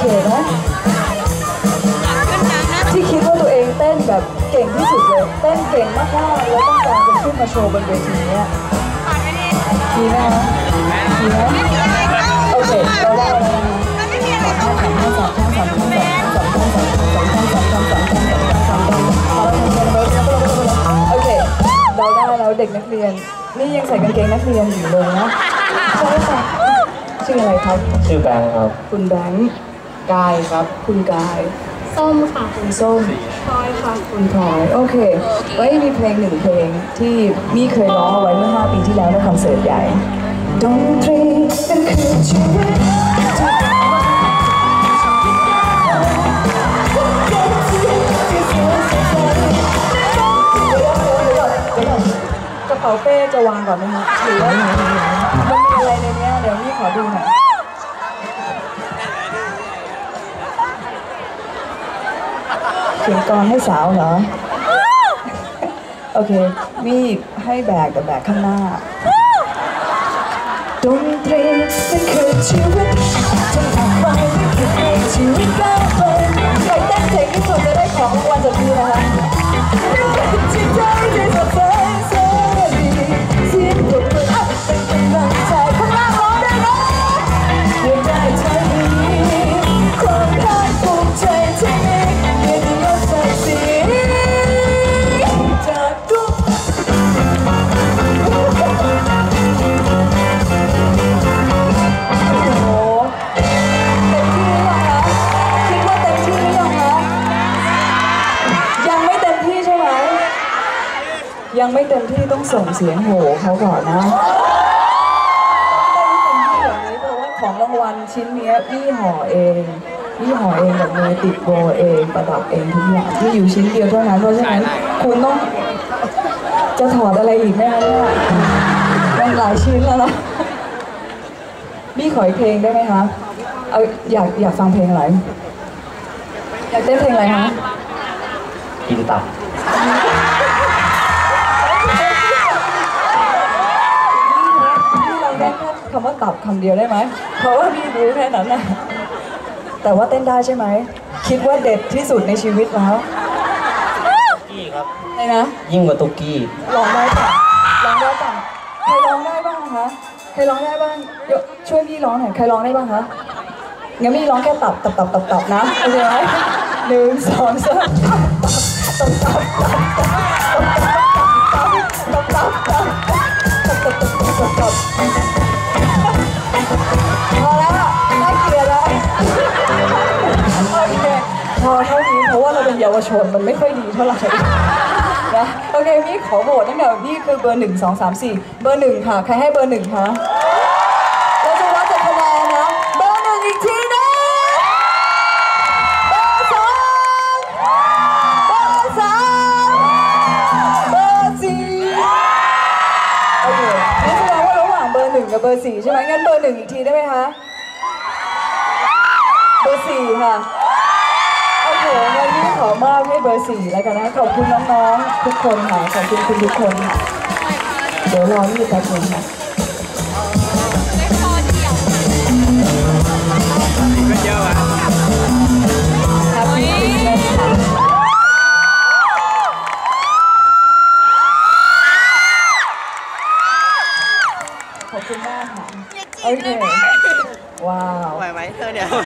เคนะ ที่คิดว่าตัวเองเต้นแบบเก่งที่สุดเลย เต้นเก่งมากๆ แล้วต้องการจะขึ้นมาโชว์บนเวทีเนี้ยดีไหมคดีไหมโอเคเราได้แล้วเด็กนักเรียน นี่ยังใส่กางเกงนักเรียนอยู่เลยนะใช่ค่ะชื่ออะไรครับ ชื่อแบงค์ครับ คุณแบงค์ กายครับ คุณกาย ส้มค่ะคุณส้ม พลอยค่ะ คุณพลอยโอเค ไว้มีเพลงหนึ่งเพลงที่มี่เคยร้องเอาไว้เมื่อ 5 ปีที่แล้วในคอนเสิร์ตใหญ่ดนตรีเป็นคือชีวิต กระเป๋าเป้จะวางก่อนไหมคะหรือว่ามันมีอะไรในเนี้ยเดี๋ยวมี่ขอดูหน่อย เขียนกรให้สาวเหรอ โอเคมีให้แบกแต่แบกข้างหน้าดนตรีมันคือชีวิตจะทำไปไม่คิดให้ชีวิตก้า ยังไม่เต็มที่ต้องส่งเสียงโหเขาก่อนนะได้ที่เต็มที่แบบนี้เพราะว่าของรางวัลชิ้นเนี้ยพี่ห่อเองพี่ห่อเองกับมือติดโบเองประดับเองทุกอย่างที่อยู่ชิ้นเดียวเท่านั้นเพราะฉะนั้นคุณต้องจะถอดอะไรอีกไหมคะเนี่ยมันหลายชิ้นแล้วนะพี่ขออีกเพลงได้ไหมคะเอาอยากอยากฟังเพลงอะไรอยากเต้นเพลงอะไรคะกินตับำว่าตับคำเดียวได้ไหม เพราะว่าพี่รู้แค่นั้นนะแต่ว่าเต้นได้ใช่ไหม คิดว่าเด็ดที่สุดในชีวิตแล้วกี้ครับเลยนะยิ่งกว่าตุกกี้ลองได้ป่ะลองได้ป่ะใครร้องได้บ้างคะใครร้องได้บ้างยกช่วยพี่ร้องหน่อยใครร้องได้บ้างคะงั้นพี่ร้องแค่ตับตับตับตับตับนะโอเคไหมหนึ่งสองสามตับตับตับตับ พอเท่านี้เพราะว่าเราเป็นเยาวชนมันไม่ค่อยดีเท่าไหร่นะโอเคพี่ขอโหวตตั้งแต่นี่คือเบอร์หนึ่งสองสามสี่เบอร์หนึ่งค่ะ ใครให้เบอร์หนึ่งคะเราจะวัดจากคะแนนนะเบอร์หนึ่งอีกทีนะเบอร์สองเบอร์สามเบอร์สี่โอเคนี่แสดงว่าระหว่างเบอร์หนึ่งกับเบอร์สี่ใช่ไหมงั้นเบอร์หนึ่งอีกทีได้ไหมคะเบอร์สี่ค่ะ โอเคงั้นนี่ขอมอบให้เบอร์สี่แล้วกันนะ ขอบคุณน้องๆทุกคนค่ะ ขอบคุณคุณทุกคนค่ะ เดี๋ยวรอนี่แป๊บนึงค่ะแฮปปี้คริสต์มาสค่ะขอบคุณมากค่ะโอเคว้าวไหวไหมเธอเนี่ย